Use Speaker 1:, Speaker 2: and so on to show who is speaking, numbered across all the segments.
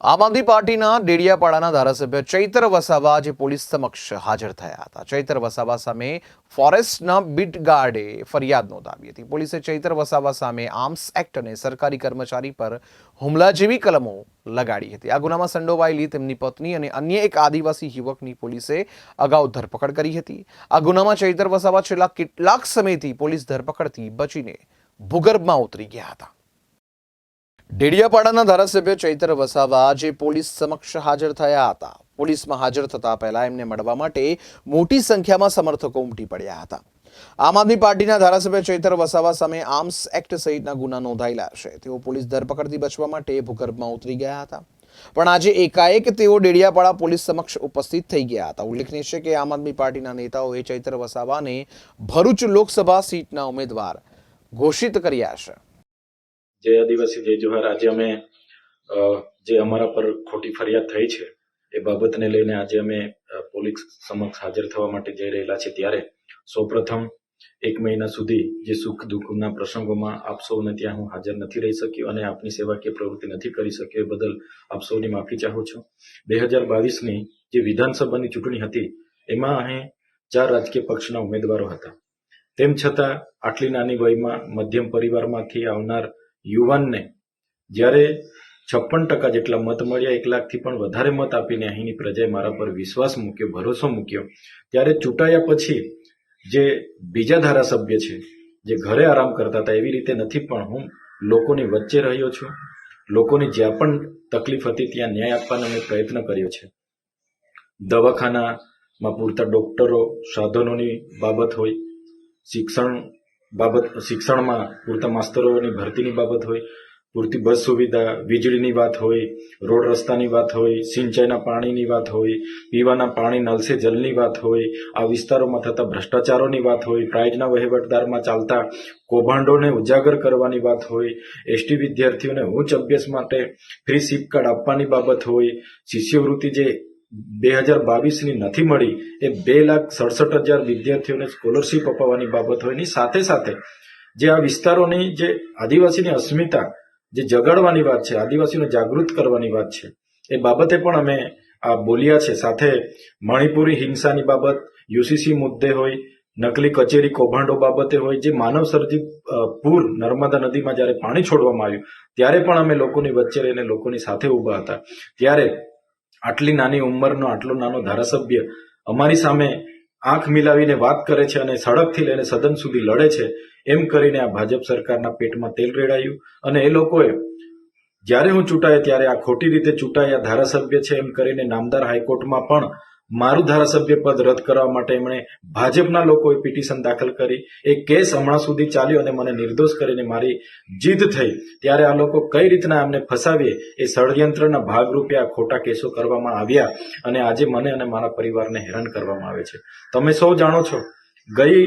Speaker 1: આમ આદમી પાર્ટીના ડેડિયાપાડાના ધારાસભ્ય ચૈત્ર વસાવા આજે પોલીસ સમક્ષ હાજર થયા હતા. ચૈત્ર વસાવા સામે ફોરેસ્ટના બીટ ગાર્ડે ફરિયાદ નોંધાવી હતી. પોલીસે ચૈત્ર વસાવા સામે આર્મ્સ એક્ટ અને સરકારી કર્મચારી પર હુમલા જેવી કલમો લગાડી હતી. આ ગુનામાં સંડોવાયેલી તેમની પત્ની અને અન્ય એક આદિવાસી યુવકની પોલીસે અગાઉ ધરપકડ કરી હતી. આ ગુનામાં ચૈત્ર વસાવા છેલ્લા કેટલાક સમયથી પોલીસ ધરપકડથી બચીને ભૂગર્ભમાં ઉતરી ગયા હતા. ડેડિયાપાડાના ધારાસભ્ય ચૈત્ર વસાવા આજે પોલીસ સમક્ષ હાજર થયા હતા. પોલીસમાં હાજર થતા પહેલા એમને મળવા માટે મોટી સંખ્યામાં સમર્થકો ઉમટી પડ્યા હતા. આમ આદમી પાર્ટીના ધારાસભ્ય ચૈતર વસાવા સામે આર્મ્સ એક્ટ સહિતના ગુના નોંધાયેલા છે. તેઓ પોલીસ ધરપકડથી બચવા માટે ભૂગર્ભમાં ઉતરી ગયા હતા. પણ આજે એકાએક તેઓ ડેડિયાપાડા પોલીસ સમક્ષ ઉપસ્થિત થઈ ગયા હતા. ઉલ્લેખનીય છે કે આમ આદમી પાર્ટીના નેતાઓએ ચૈત્ર વસાવાને ભરૂચ લોકસભા સીટના ઉમેદવાર ઘોષિત કર્યા છે.
Speaker 2: જય આદિવાસી જય જોહાર આજે અમે જે અમારા પર ખોટી ફરિયાદ થઈ છે, એ બાબતને લઈને આજે અમે પોલીસ સમક્ષ હાજર થવા માટે જઈ રહેલા છે ત્યારે સૌપ્રથમ એક મહિના સુધી જે સુખ દુઃખના પ્રસંગોમાં આપ સૌને ત્યાં હું હાજર નથી રહી શક્યો અને આપની સેવાકીય પ્રવૃત્તિ નથી કરી શક્યો એ બદલ આપ સૌની માફી ચાહું છું. બે હજાર બાવીસની જે વિધાનસભાની ચૂંટણી હતી, એમાં અહીં ચાર રાજકીય પક્ષના ઉમેદવારો હતા. તેમ છતાં આટલી નાની વયમાં મધ્યમ પરિવારમાંથી આવનાર યુવાનને જ્યારે છપ્પન ટકા જેટલા મત મળ્યા, એક લાખથી પણ વધારે મત આપીને અહીંની પ્રજાએ મારા પર વિશ્વાસ મૂક્યો, ભરોસો મૂક્યો. ત્યારે ચૂંટાયા પછી જે બીજા ધારાસભ્ય છે, જે ઘરે આરામ કરતા હતા, એવી રીતે નથી, પણ હું લોકોની વચ્ચે રહ્યો છું. લોકોની જ્યાં પણ તકલીફ હતી, ત્યાં ન્યાય આપવાનો મેં પ્રયત્ન કર્યો છે. દવાખાનામાં પૂરતા ડોક્ટરો, સાધનોની બાબત હોય, શિક્ષણ બાબત શિક્ષણમાં પૂરતા માસ્તરોની ભરતીની બાબત હોય, પૂરતી બસ સુવિધા, વીજળીની વાત હોય, રોડ રસ્તાની વાત હોય, સિંચાઈના પાણીની વાત હોય, પીવાના પાણી, નલસે જલની વાત હોય, આ વિસ્તારોમાં થતા ભ્રષ્ટાચારોની વાત હોય, પ્રાઇઝના વહીવટદારમાં ચાલતા કૌભાંડોને ઉજાગર કરવાની વાત હોય, એસટી વિદ્યાર્થીઓને ઉચ્ચ અભ્યાસ માટે ફ્રી સિપ કાર્ડ આપવાની બાબત હોય, શિષ્યવૃત્તિ જે બે હજાર બાવીસની નથી મળી એ બે લાખ સડસઠ હજાર વિદ્યાર્થીઓને સ્કોલરશીપ અપાવવાની બાબત હોય એની સાથે સાથે જે આ વિસ્તારોની જે આદિવાસીની અસ્મિતા, જે જગાડવાની વાત છે, આદિવાસીઓને જાગૃત કરવાની વાત છે, એ બાબતે પણ અમે આ બોલ્યા છે. સાથે મણિપુરી હિંસાની બાબત, યુસીસી મુદ્દે હોય, નકલી કચેરી કૌભાંડો બાબતે હોય, જે માનવ સર્જિત પૂર નર્મદા નદીમાં જ્યારે પાણી છોડવામાં આવ્યું, ત્યારે પણ અમે લોકોની વચ્ચે રહીને લોકોની સાથે ઊભા હતા. ત્યારે આટલી નાની ઉંમરનો, આટલો નાનો ધારાસભ્ય અમારી સામે આંખ મિલાવીને વાત કરે છે અને સડકથી લઈને સદન સુધી લડે છે, એમ કરીને આ ભાજપ સરકારના પેટમાં તેલ રેડાયું અને એ લોકોએ જ્યારે હું ચૂંટાયો ત્યારે આ ખોટી રીતે ચૂંટાયા ધારાસભ્ય છે એમ કરીને નામદાર હાઈકોર્ટમાં પણ મારું ધારાસભ્ય પદ રદ કરવા માટે એમણે ભાજપના લોકોએ પિટિશન દાખલ કરી. એ કેસ હમણાં સુધી ચાલ્યો અને મને નિર્દોષ કરીને મારી જીદ થઈ. ત્યારે આ લોકો કઈ રીતના એમને ફસાવીએ એ ષડયંત્રના ભાગરૂપે આ ખોટા કેસો કરવામાં આવ્યા અને આજે મને અને મારા પરિવારને હેરાન કરવામાં આવે છે. તમે સૌ જાણો છો, ગઈ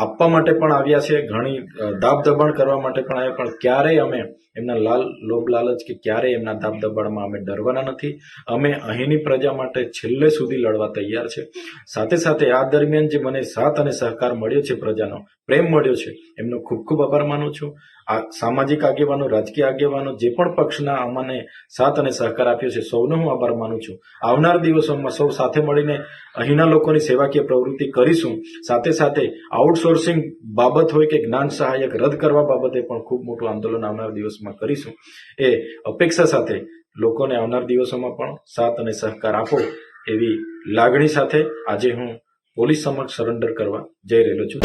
Speaker 2: આપવા માટે પણ આવ્યા છે, ઘણી દાબ દબાણ કરવા માટે પણ આવ્યા, પણ ક્યારેય અમે એમના લાલ લોભ લાલચ કે ક્યારેય એમના દાબ દબાણમાં અમે ડરવાના નથી. અમે અહીંની પ્રજા માટે છેલ્લે સુધી લડવા તૈયાર છે. સાથે સાથે આ દરમિયાન જે મને સાથ અને સહકાર મળ્યો છે પ્રજાનો, પ્રેમ મળ્યો છે, એમનો ખૂબ ખૂબ આભાર માનું છું. સામાજિક આગેવાનો, રાજકીય આગેવાનો જે પણ પક્ષના અમને સાથ અને સહકાર આપ્યો છે, સૌનો હું આભાર માનું છું. આવનાર દિવસોમાં સૌ સાથે મળીને અહીંના લોકોની સેવાકીય પ્રવૃત્તિ કરીશું. સાથે સાથે આઉટસોર્સિંગ બાબત હોય કે જ્ઞાન સહાયક રદ કરવા બાબતે પણ ખૂબ મોટું આંદોલન આવનાર દિવસમાં કરીશું. એ અપેક્ષા સાથે લોકોને આવનાર દિવસોમાં પણ સાથ અને સહકાર આપો એવી લાગણી સાથે આજે હું પોલીસ સમક્ષ સરેન્ડર કરવા જઈ રહેલો છું.